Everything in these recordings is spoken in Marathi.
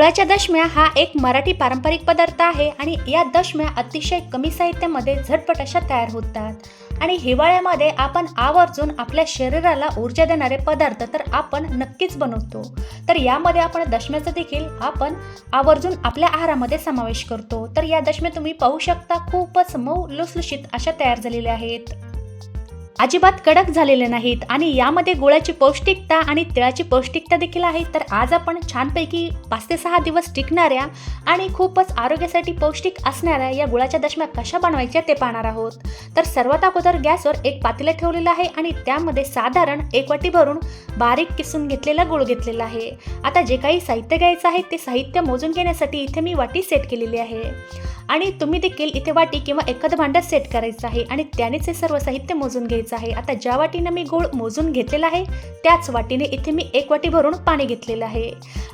गुळाच्या दशम्या हा एक मराठी पारंपरिक पदार्थ आहे आणि या दशम्या अतिशय कमी साहित्यामध्ये झटपट अशा तयार होतात. आणि हिवाळ्यामध्ये आपण आवर्जून आपल्या शरीराला ऊर्जा देणारे पदार्थ तर आपण नक्कीच बनवतो. तर यामध्ये आपण दशम्याचा देखील आपण आवर्जून आपल्या आहारामध्ये समावेश करतो. तर या दशम्या तुम्ही पाहू शकता खूपच मऊ लुसलुशीत अशा तयार झालेल्या आहेत. अजिबात कडक झालेले नाहीत आणि यामध्ये गुळाची पौष्टिकता आणि तिळाची पौष्टिकता देखील आहे. तर आज आपण छानपैकी पाच ते सहा दिवस टिकणाऱ्या आणि खूपच आरोग्यासाठी पौष्टिक असणाऱ्या या गुळाच्या दशम्या कशा बनवायच्या ते पाहणार आहोत. तर सर्वात अगोदर गॅसवर एक पातेलं ठेवलेलं आहे आणि त्यामध्ये साधारण एक वाटी भरून बारीक किसून घेतलेला गुळ घेतलेला आहे. आता जे काही साहित्य घ्यायचं आहे ते साहित्य मोजून घेण्यासाठी इथे मी वाटी सेट केलेली आहे. आणि तुम्ही देखील इथे वाटी किंवा एखादं भांडं सेट करायचं आहे आणि त्यानेच हे सर्व साहित्य मोजून घ्यायचं आहे. आता ज्या वाटीनं मी गोळ मोजून घेतलेला आहे त्याच वाटीने इथे मी एक वाटी भरून पाणी घेतलेलं आहे.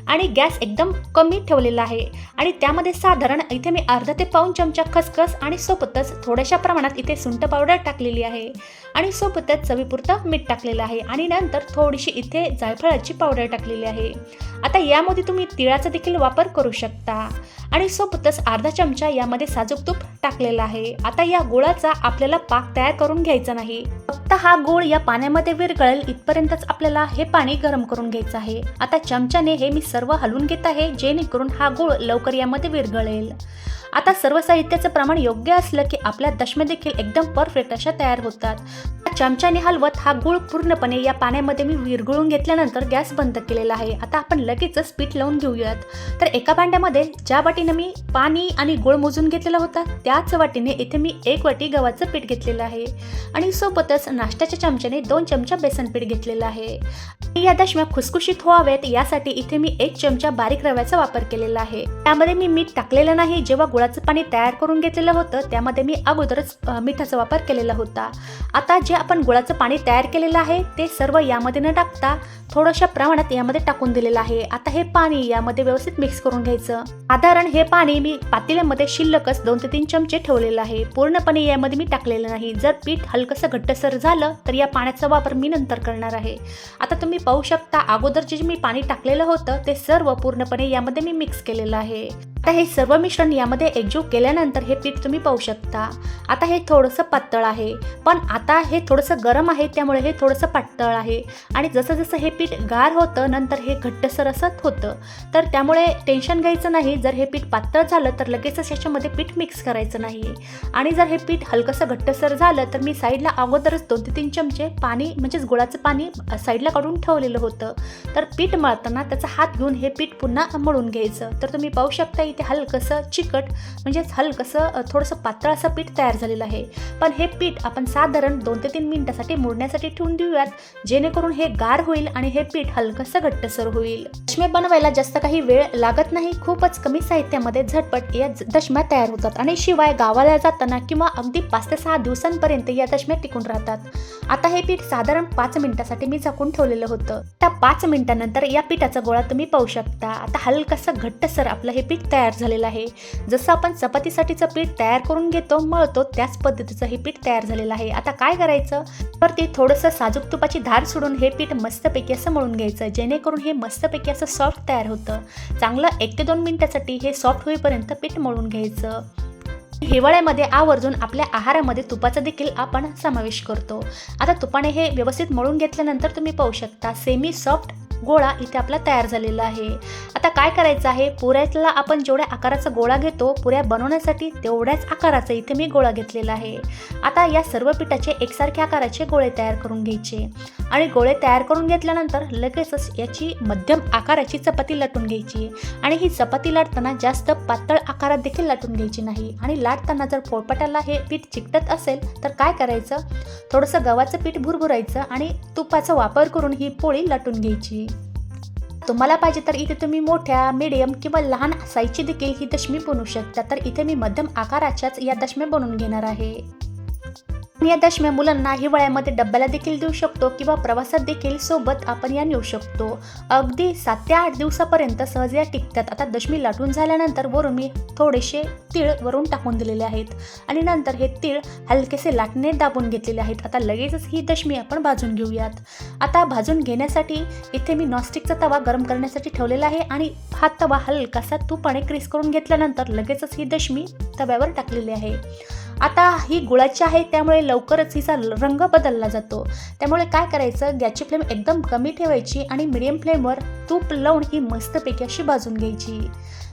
आणि गॅस एकदम कमी ठेवलेला आहे. आणि त्यामध्ये साधारण इथे मी अर्धा ते पाऊन चमचा खसखस आणि सोबतच थोड्याशा प्रमाणात इथे सुंठ पावडर टाकलेली आहे. आणि सोबतच चवीपुरतं मीठ टाकलेलं आहे. आणि नंतर थोडीशी इथे जायफळाची पावडर टाकलेली आहे. आता यामध्ये तुम्ही तिळाचा देखील वापर करू शकता. आणि सोबतच अर्धा चमचा यामध्ये साजूक तूप टाकलेला आहे. आता या गुळाचा आपल्याला पाक तयार करून घ्यायचा नाही. फक्त हा गूळ या पाण्यामध्ये विरघळेल इथपर्यंतच आपल्याला हे पाणी गरम करून घ्यायचं आहे. आता चमच्याने हे मी सर्व हलवून घेत आहे जेणेकरून हा गूळ लवकर यामध्ये विरघळेल. आता सर्व साहित्याचं प्रमाण योग्य असलं की आपल्या दशम्या देखील एकदम परफेक्ट अशा तयार होतात. चमच्याने हलवत हा गुळ पूर्णपणे या पाण्यामध्ये मी विरघळून घेतल्यानंतर गॅस बंद केलेला आहे. आता आपण लगेचच पीठ लावून घेऊयात. तर एका भांड्यामध्ये ज्या वाटीने मी पाणी आणि गुळ मोजून घेतलेला होता त्याच वाटीने इथे मी एक वाटी गव्हाचं पीठ घेतलेलं आहे. आणि सोबतच नाश्त्याच्या चमच्याने दोन चमचा बेसन पीठ घेतलेलं आहे. या दशम्या खुसखुशीत व्हाव्यात यासाठी इथे मी एक चमचा बारीक रव्याचा वापर केलेला आहे. त्यामध्ये मी मीठ टाकलेलं नाही जेव्हा गुळा गुळाचं पाणी तयार करून घेतलेलं होतं. त्यामध्ये मी अगोदरच मिठाचा वापर केलेला होता. आता जे आपण गुळाचं पाणी तयार केलेलं आहे ते सर्व यामध्ये न टाकता थोड्याशा प्रमाणात यामध्ये टाकून दिलेलं आहे. आता हे पाणी यामध्ये व्यवस्थित मिक्स करून घ्यायचं. साधारण हे पाणी मी पातेल्यामध्ये शिल्लकच दोन ते तीन चमचे ठेवलेलं आहे. पूर्णपणे यामध्ये मी टाकलेलं नाही. जर पीठ हलकंसं घट्टसर झालं तर या पाण्याचा वापर मी नंतर करणार आहे. आता तुम्ही पाहू शकता अगोदर जे मी पाणी टाकलेलं होतं ते सर्व पूर्णपणे यामध्ये मी मिक्स केलेलं आहे. आता हे सर्व मिश्रण यामध्ये एकजीव केल्यानंतर हे पीठ तुम्ही पाहू शकता. आता हे थोडंसं पातळ आहे. पण आता हे थोडंसं गरम आहे त्यामुळे हे थोडंसं पातळ आहे. आणि जसं जसं हे पीठ गार होतं नंतर हे घट्टसर असत होतं. तर त्यामुळे टेन्शन घ्यायचं नाही. जर हे पीठ पातळ झालं तर लगेचच याच्यामध्ये पीठ मिक्स करायचं नाही आणि जर हे पीठ हलकंसं घट्टसर झालं तर मी साईडला अगोदरच दोन ते तीन चमचे पाणी म्हणजेच गुळाचं पाणी साईडला काढून ठेवलेलं होतं. तर पीठ मळताना त्याचा हात घेऊन हे पीठ पुन्हा मळून घ्यायचं. तर तुम्ही पाहू शकता इथे हलकंसं चिकट म्हणजेच हलकंसं थोडंसं पातळ असं पीठ तयार झालेलं आहे. पण हे पीठ आपण साधारण दोन ते तीन मिनिटासाठी मोडण्यासाठी ठेवून देऊयात जेणेकरून हे गार होईल आणि हे पीठ हलकंसं घट्टसर होईल. दशम्या बनवायला जास्त काही वेळ लागत नाही खूपच कमी साहित्यामध्ये झटपट या दशम्या तयार होतात आणि शिवाय गावाला जाताना किंवा अगदी पाच ते सहा दिवसांपर्यंत या दशम्या टिकून राहतात. आता हे पीठ साधारण पाच मिनिटासाठी मी झाकून ठेवलेलं होतं. त्या पाच मिनिटानंतर या पिठाचा गोळा तुम्ही पाहू शकता. आता हलकसं घट्टसर आपलं हे पीठ तयार तयार झालेलं आहे. जसं आपण चपातीसाठीचं पीठ तयार करून घेतो मळतो त्याच पद्धतीचं हे पीठ तयार झालेलं आहे. आता काय करायचं? तर ते थोडंसं साजूक तुपाची धार सोडून हे पीठ मस्तपैकी असं मळून घ्यायचं जेणेकरून हे मस्तपैकी असं सॉफ्ट तयार होतं. चांगलं एक ते दोन मिनिटासाठी हे सॉफ्ट होईपर्यंत पीठ मळून घ्यायचं. हिवाळ्यामध्ये आवर्जून आपल्या आहारामध्ये तुपाचा देखील आपण समावेश करतो. आता तुपाने हे व्यवस्थित मळून घेतल्यानंतर तुम्ही पाहू शकता सेमी सॉफ्ट गोळा इथे आपला तयार झालेला आहे. आता काय करायचं आहे? पुऱ्याला आपण जेवढ्या आकाराचा गोळा घेतो पुऱ्या बनवण्यासाठी तेवढ्याच आकाराचा इथे मी गोळा घेतलेला आहे. आता या सर्व पिठाचे एकसारख्या आकाराचे गोळे तयार करून घ्यायचे. आणि गोळे तयार करून घेतल्यानंतर लगेचच याची मध्यम आकाराची चपाती लाटून घ्यायची. आणि ही चपाती लाटताना जास्त पातळ आकारात देखील लाटून घ्यायची नाही. आणि लाटताना जर पोळपाटाला हे पीठ चिकटत असेल तर काय करायचं? थोडंसं गव्हाचं पीठ भुरभुरायचं आणि तुपाचा वापर करून ही पोळी लाटून घ्यायची. तुम्हाला पाहिजे तर इथे तुम्ही मोठ्या मिडियम किंवा लहान साईजची देखील ही दशमी बनवू शकता. तर इथे मी मध्यम आकाराच्याच या दशम्या बनवून घेणार आहे. या दशम्या मुलांना हिवाळ्यामध्ये डब्याला देखील देऊ शकतो किंवा प्रवासात देखील सोबत आपण या नेऊ शकतो. अगदी सात ते आठ दिवसापर्यंत सहज या टिकतात. आता दशमी लाटून झाल्यानंतर वरून मी थोडेसे तीळ वरून टाकून दिलेले आहेत. आणि नंतर हे तीळ हलकेसे लाटणे दाबून घेतलेले आहेत. आता लगेचच ही दशमी आपण भाजून घेऊयात. आता भाजून घेण्यासाठी इथे मी नॉनस्टिकचा तवा गरम करण्यासाठी ठेवलेला आहे आणि हा तवा हलकासा तुपाने क्रिस करून घेतल्यानंतर लगेचच ही दशमी तव्यावर टाकलेली आहे. आता ही गुळाची आहे त्यामुळे लवकरच हिचा रंग बदलला जातो. त्यामुळे काय करायचं गॅसची फ्लेम एकदम कमी ठेवायची आणि मिडियम फ्लेमवर तूप लावून ही मस्तपैकी अशी भाजून घ्यायची.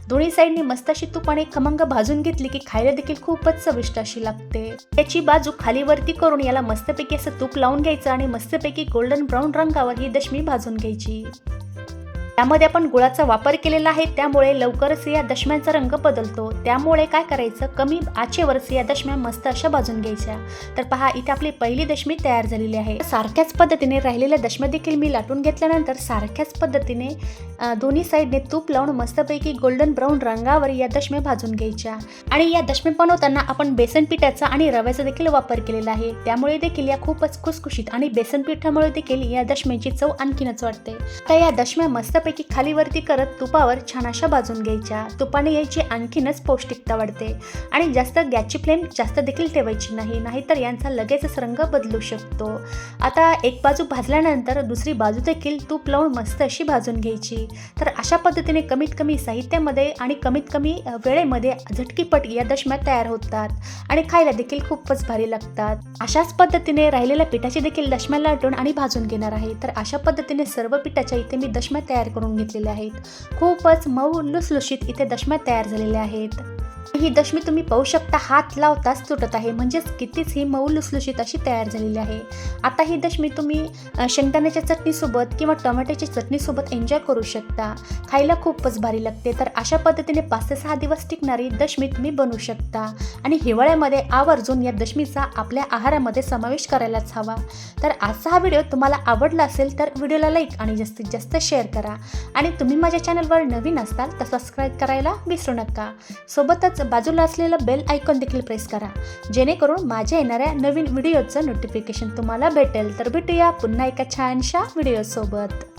दोन्ही साईडनी मस्त अशी आणि खमंग भाजून घेतली की खायला देखील खूपच चविष्ट अशी लागते. त्याची बाजू खाली वरती करून याला मस्तपैकी असं तूप लावून घ्यायचं आणि मस्तपैकी गोल्डन ब्राऊन रंगावर ही दशमी भाजून घ्यायची. त्यामध्ये आपण गुळाचा वापर केलेला आहे त्यामुळे लवकरच या दशम्यांचा रंग बदलतो. त्यामुळे काय करायचं? कमी आचेवरच या दशम्या मस्त अशा भाजून घ्यायच्या. तर पहा इथे आपली पहिली दशमी तयार झालेली आहे. सारख्याच पद्धतीने राहिलेल्या दशम्या देखील मी लाटून घेतल्यानंतर सारख्याच पद्धतीने दोन्ही साईडने तूप लावून मस्तपैकी गोल्डन ब्राऊन रंगावर या दशम्या भाजून घ्यायच्या. आणि या दशम्या बनवताना आपण बेसन पिठाचा आणि रव्याचा देखील वापर केलेला आहे. त्यामुळे देखील या खूपच खुसखुशीत आणि बेसन पिठामुळे देखील या दशम्याची चव आणखीनच वाटते तर या दशम्या मस्त मस्तपैकी खाली वरती करत तुपावर छान अशा भाजून घ्यायच्या. तुपाने यायची आणखीनच पौष्टिकता वाढते. आणि जास्त गॅसची फ्लेम जास्त देखील ठेवायची नाही नाहीतर यांचा लगेचच रंग बदलू शकतो. आता एक बाजू भाजल्यानंतर दुसरी बाजू देखील तूप लावून मस्त अशी भाजून घ्यायची. तर अशा पद्धतीने कमीत कमी साहित्यामध्ये आणि कमीत कमी वेळेमध्ये झटकीपट या दशम्या तयार होतात आणि खायला देखील खूपच भारी लागतात. अशाच पद्धतीने राहिलेल्या पिठाची देखील दशम्या लाटून आणि भाजून घेणार आहे. तर अशा पद्धतीने सर्व पिठाच्या इथे मी दशम्या तयार करून घेतलेले आहेत. खूपच मऊ लुसलुशीत इथे दशम्या तयार झालेल्या आहेत. ही दशमी तुम्ही पाहू शकता हात लावताच तुटत आहे. म्हणजेच कितीच ही मऊ लुसलुशीत अशी तयार झालेली आहे. आता ही दशमी तुम्ही शेंगदाण्याच्या चटणीसोबत किंवा टोमॅटोच्या चटणीसोबत एन्जॉय करू शकता. खायला खूपच भारी लागते. तर अशा पद्धतीने पाच ते सहा दिवस टिकणारी दशमी तुम्ही बनवू शकता. आणि हिवाळ्यामध्ये आवर्जून या दशमीचा आपल्या आहारामध्ये समावेश करायलाच हवा. तर आजचा हा व्हिडिओ तुम्हाला आवडला असेल तर व्हिडिओला लाईक आणि जास्तीत जास्त शेअर करा. आणि तुम्ही माझ्या चॅनलवर नवीन असताल तर सबस्क्राईब करायला विसरू नका. सोबतच बाजूला असलेलं बेल आयकॉन देखील प्रेस करा. जेणेकरून माझ्या येणाऱ्या नवीन व्हिडिओचं नोटिफिकेशन तुम्हाला भेटेल. तर भेटूया पुन्हा एका छानशा व्हिडिओसोबत